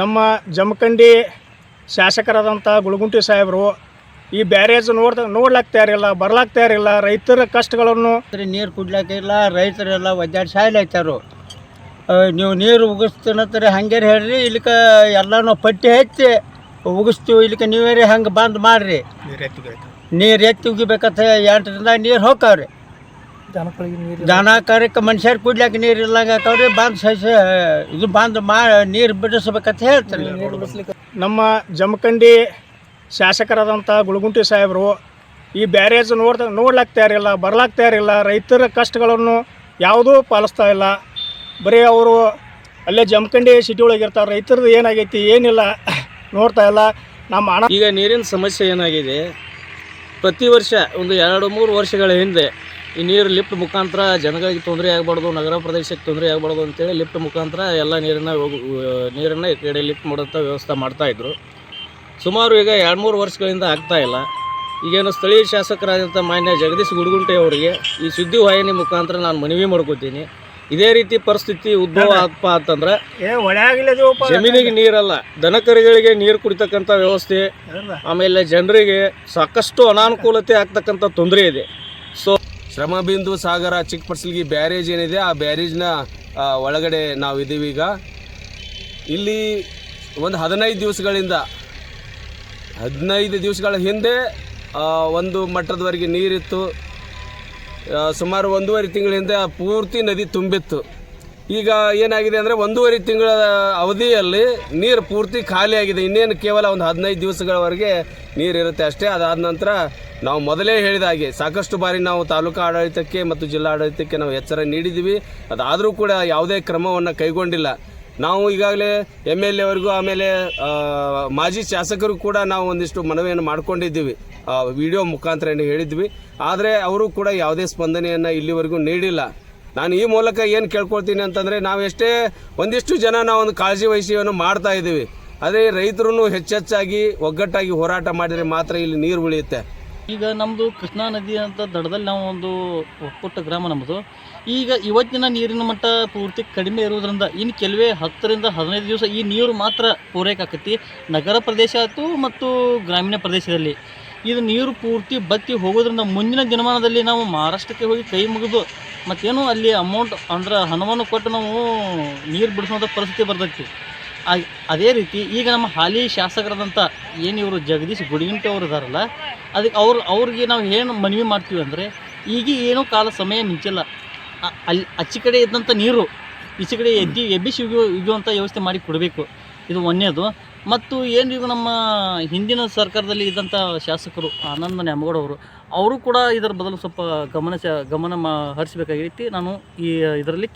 ನಮ್ಮ ಜಮಖಂಡಿ ಶಾಸಕರಾದಂಥ ಗುಳಗುಂಟಿ ಸಾಹೇಬರು ಈ ಬ್ಯಾರೇಜ್ ನೋಡ್ದ ನೋಡ್ಲಾಕ್ ತಯಾರಿಲ್ಲ ಬರ್ಲಾಕ್ ತಯಾರಿಲ್ಲ ರೈತರ ಕಷ್ಟಗಳನ್ನು ನೀರು ಕುಡ್ಲಾಕಿಲ್ಲ ರೈತರೆಲ್ಲ ಒದ್ದಾಡಿ ಸಾಯ್ಲಾಯ್ತಾರು ನೀವು ನೀರು ಉಗಿಸ್ತೀನಂತಾರೆ ಹಂಗೆ ಹೇಳ್ರಿ ಇಲ್ಲಿಕ ಎಲ್ಲನೂ ಪಟ್ಟಿ ಹೆಚ್ಚಿ ಉಗಿಸ್ತೀವಿ ಇಲ್ಲಿಕ ನೀವೇ ಹಂಗೆ ಬಂದ್ ಮಾಡ್ರಿ. ನೀರು ಎತ್ತಿ ಉಗಿಬೇಕಂತ ಎಂಟರಿಂದ ನೀರು ಹೋಗ್ತಾವ್ರಿ. ದನ ಕರಕ್ಕೆ ಮನುಷ್ಯರು ಕುಡ್ಲಾಕ ನೀರು ಇಲ್ಲಂಗ ಹಾಕವ್ರಿ ಬಂದ್ ಸಹಿಸ ಇದು ಬಂದ್ ಮಾ ನೀರು ಬಿಡಿಸ್ಬೇಕಂತ ಹೇಳ್ತಾರೆ. ನಮ್ಮ ಜಮಖಂಡಿ ಶಾಸಕರಾದಂಥ ಗುಳಗುಂಟಿ ಸಾಹೇಬರು ಈ ಬ್ಯಾರೇಜ್ ನೋಡ್ದ ನೋಡ್ಲಾಕ್ ತಯಾರಿಲ್ಲ ಬರ್ಲಾಕ್ ತಯಾರಿಲ್ಲ ರೈತರ ಕಷ್ಟಗಳನ್ನು ಯಾವುದೂ ಪಾಲಿಸ್ತಾ ಇಲ್ಲ. ಬರೀ ಅವರು ಅಲ್ಲೇ ಜಮಖಂಡಿ ಸಿಟಿ ಒಳಗೆ ಇರ್ತಾರೆ ರೈತರದ್ದು ಏನಾಗೈತಿ ಏನಿಲ್ಲ ನೋಡ್ತಾ ಇಲ್ಲ. ನಮ್ಮ ಹಣ ಈಗ ನೀರಿನ ಸಮಸ್ಯೆ ಏನಾಗಿದೆ? ಪ್ರತಿ ವರ್ಷ ಒಂದು ಎರಡು ಮೂರು ವರ್ಷಗಳ ಹಿಂದೆ ಈ ನೀರು ಲಿಫ್ಟ್ ಮುಖಾಂತರ ಜನಗಳಿಗೆ ತೊಂದರೆ ಆಗಬಾರ್ದು ನಗರ ಪ್ರದೇಶಕ್ಕೆ ತೊಂದರೆ ಆಗಬಾರ್ದು ಅಂತೇಳಿ ಲಿಫ್ಟ್ ಮುಖಾಂತರ ಎಲ್ಲ ನೀರನ್ನು ನೀರನ್ನು ಈ ಕಡೆ ಲಿಫ್ಟ್ ಮಾಡೋಂಥ ವ್ಯವಸ್ಥೆ ಮಾಡ್ತಾಯಿದ್ರು ಸುಮಾರು ಈಗ ಎರಡು ಮೂರು ವರ್ಷಗಳಿಂದ ಆಗ್ತಾ ಇಲ್ಲ. ಈಗೇನು ಸ್ಥಳೀಯ ಶಾಸಕರಾದಂಥ ಮಾನ್ಯ ಜಗದೀಶ್ ಗುಡುಗುಂಟೆ ಅವರಿಗೆ ಈ ಸುದ್ದಿ ವಾಹಿನಿ ಮುಖಾಂತರ ನಾನು ಮನವಿ ಮಾಡ್ಕೋತೀನಿ. ಇದೇ ರೀತಿ ಪರಿಸ್ಥಿತಿ ಉದ್ಭವ ಆಗಪ್ಪ ಅಂತಂದ್ರೆ ಜಮೀನಿಗೆ ನೀರಲ್ಲ ದನಕರುಗಳಿಗೆ ನೀರು ಕುಡಿತಕ್ಕಂಥ ವ್ಯವಸ್ಥೆ ಆಮೇಲೆ ಜನರಿಗೆ ಸಾಕಷ್ಟು ಅನಾನುಕೂಲತೆ ಆಗ್ತಕ್ಕಂಥ ತೊಂದರೆ ಇದೆ. ಸೊ ಶ್ರಮಬಿಂದು ಸಾಗರ ಚಿಕ್ಕಪಟ್ಸಲ್ಗಿ ಬ್ಯಾರೇಜ್ ಏನಿದೆ, ಆ ಬ್ಯಾರೇಜ್ನ ಒಳಗಡೆ ನಾವು ಇದ್ದೀವಿ ಈಗ. ಇಲ್ಲಿ ಒಂದು ಹದಿನೈದು ದಿವಸಗಳಿಂದ, ಹದಿನೈದು ದಿವಸಗಳ ಹಿಂದೆ ಒಂದು ಮಟ್ಟದವರೆಗೆ ನೀರಿತ್ತು. ಸುಮಾರು ಒಂದೂವರೆ ತಿಂಗಳ ಹಿಂದೆ ಆ ಪೂರ್ತಿ ನದಿ ತುಂಬಿತ್ತು. ಈಗ ಏನಾಗಿದೆ ಅಂದರೆ ಒಂದೂವರೆ ತಿಂಗಳ ಅವಧಿಯಲ್ಲಿ ನೀರು ಪೂರ್ತಿ ಖಾಲಿಯಾಗಿದೆ. ಇನ್ನೇನು ಕೇವಲ ಒಂದು ಹದಿನೈದು ದಿವಸಗಳವರೆಗೆ ನೀರಿರುತ್ತೆ ಅಷ್ಟೇ. ಅದಾದ ನಂತರ ನಾವು ಮೊದಲೇ ಹೇಳಿದ ಹಾಗೆ ಸಾಕಷ್ಟು ಬಾರಿ ನಾವು ತಾಲೂಕು ಆಡಳಿತಕ್ಕೆ ಮತ್ತು ಜಿಲ್ಲಾ ಆಡಳಿತಕ್ಕೆ ನಾವು ಎಚ್ಚರ ನೀಡಿದ್ದೀವಿ. ಅದಾದರೂ ಕೂಡ ಯಾವುದೇ ಕ್ರಮವನ್ನು ಕೈಗೊಂಡಿಲ್ಲ. ನಾವು ಈಗಾಗಲೇ ಎಂ ಎಲ್ ಎವರೆಗೂ ಆಮೇಲೆ ಮಾಜಿ ಶಾಸಕರು ಕೂಡ ನಾವು ಒಂದಿಷ್ಟು ಮನವಿಯನ್ನು ಮಾಡ್ಕೊಂಡಿದ್ದೀವಿ. ವಿಡಿಯೋ ಮುಖಾಂತರ ಹೇಳಿದ್ವಿ. ಆದರೆ ಅವರು ಕೂಡ ಯಾವುದೇ ಸ್ಪಂದನೆಯನ್ನು ಇಲ್ಲಿವರೆಗೂ ನೀಡಿಲ್ಲ. ನಾನು ಈ ಮೂಲಕ ಏನು ಕೇಳ್ಕೊಳ್ತೀನಿ ಅಂತಂದರೆ, ನಾವು ಎಷ್ಟೇ ಒಂದಿಷ್ಟು ಜನ ನಾವು ಒಂದು ಕಾಳಜಿ ವಹಿಸಿಯನ್ನು ಮಾಡ್ತಾ ಇದ್ದೀವಿ. ಆದರೆ ರೈತರು ಹೆಚ್ಚೆಚ್ಚಾಗಿ, ಒಗ್ಗಟ್ಟಾಗಿ ಹೋರಾಟ ಮಾಡಿದರೆ ಮಾತ್ರ ಇಲ್ಲಿ ನೀರು ಉಳಿಯುತ್ತೆ. ಈಗ ನಮ್ಮದು ಕೃಷ್ಣಾ ನದಿ ಅಂತ ದಡದಲ್ಲಿ ನಾವು ಒಂದು ಪುಟ್ಟ ಗ್ರಾಮ ನಮ್ಮದು ಈಗ ಇವತ್ತಿನ ನೀರಿನ ಮಟ್ಟ ಪೂರ್ತಿ ಕಡಿಮೆ ಇರುವುದರಿಂದ ಇನ್ನು ಕೆಲವೇ ಹತ್ತರಿಂದ ಹದಿನೈದು ದಿವಸ ಈ ನೀರು ಮಾತ್ರ ಪೂರೈಕೆ ನಗರ ಪ್ರದೇಶ ಆಯ್ತು ಮತ್ತು ಗ್ರಾಮೀಣ ಪ್ರದೇಶದಲ್ಲಿ. ಇದು ನೀರು ಪೂರ್ತಿ ಬತ್ತಿ ಹೋಗೋದ್ರಿಂದ ಮುಂದಿನ ದಿನಮಾನದಲ್ಲಿ ನಾವು ಮಹಾರಾಷ್ಟ್ರಕ್ಕೆ ಹೋಗಿ ಕೈ ಮುಗಿದು ಮತ್ತೇನು ಅಲ್ಲಿ ಅಮೌಂಟ್ ಅಂದ್ರೆ ಹಣವನ್ನು ಕೊಟ್ಟು ನಾವು ನೀರು ಬಿಡಿಸುವಂಥ ಪರಿಸ್ಥಿತಿ ಬರ್ತೈತಿ. ಅದೇ ರೀತಿ ಈಗ ನಮ್ಮ ಹಾಲಿ ಶಾಸಕರಾದಂಥ ಏನು ಇವರು ಜಗದೀಶ್ ಗುಡಿಗಿಂಟೆ ಅವರು ಇದಾರಲ್ಲ ಅದಕ್ಕೆ ಅವ್ರು, ಅವ್ರಿಗೆ ನಾವು ಏನು ಮನವಿ ಮಾಡ್ತೀವಿ ಅಂದರೆ, ಈಗ ಏನೂ ಕಾಲ ಸಮಯ ಮಿಂಚಿಲ್ಲ. ಅಲ್ಲಿ ಅಚ್ಚಿ ಕಡೆ ಇದ್ದಂಥ ನೀರು, ಈಚೆ ಕಡೆ ಎದ್ದಿ ಎಬ್ಬಿಸಿ ಉಗಿಯೋ ವ್ಯವಸ್ಥೆ ಮಾಡಿ ಕೊಡಬೇಕು. ಇದು ಒಂದೇದು ಮತ್ತು ಏನು ಈಗ ನಮ್ಮ ಹಿಂದಿನ ಸರ್ಕಾರದಲ್ಲಿ ಇದ್ದಂಥ ಶಾಸಕರು ಆನಂದ ನ್ಯಾಮಗೌಡ ಅವರು ಅವರು ಕೂಡ ಇದರ ಬದಲು ಸ್ವಲ್ಪ ಗಮನ ಗಮನ ಮಾ ಹರಿಸಬೇಕಾಗೈತಿ ನಾನು ಈ, ಇದರಲ್ಲಿ